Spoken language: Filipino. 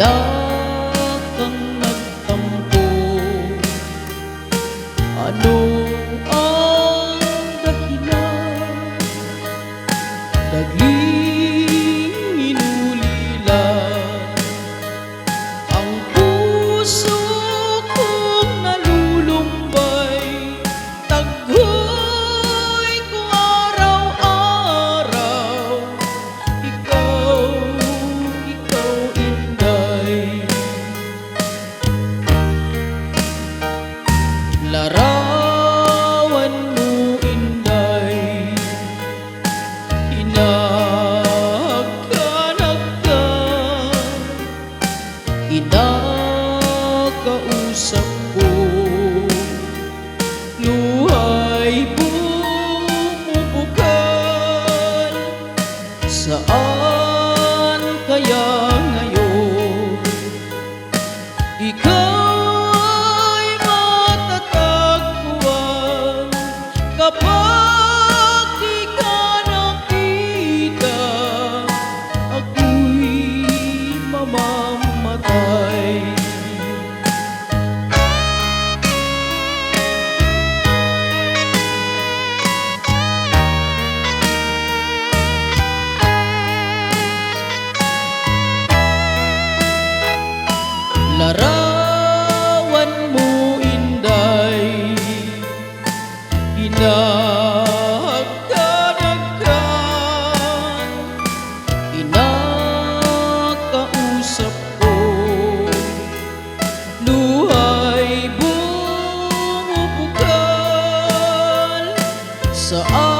Wala kang nagtampo. Ano ang dahilan? Naging inulila Ang puso Larawan mo inday. Inagkanag ka. Inakausap Larawan mo inday. Inagkanagkan Inakausap ko Luhay bumubukal Saan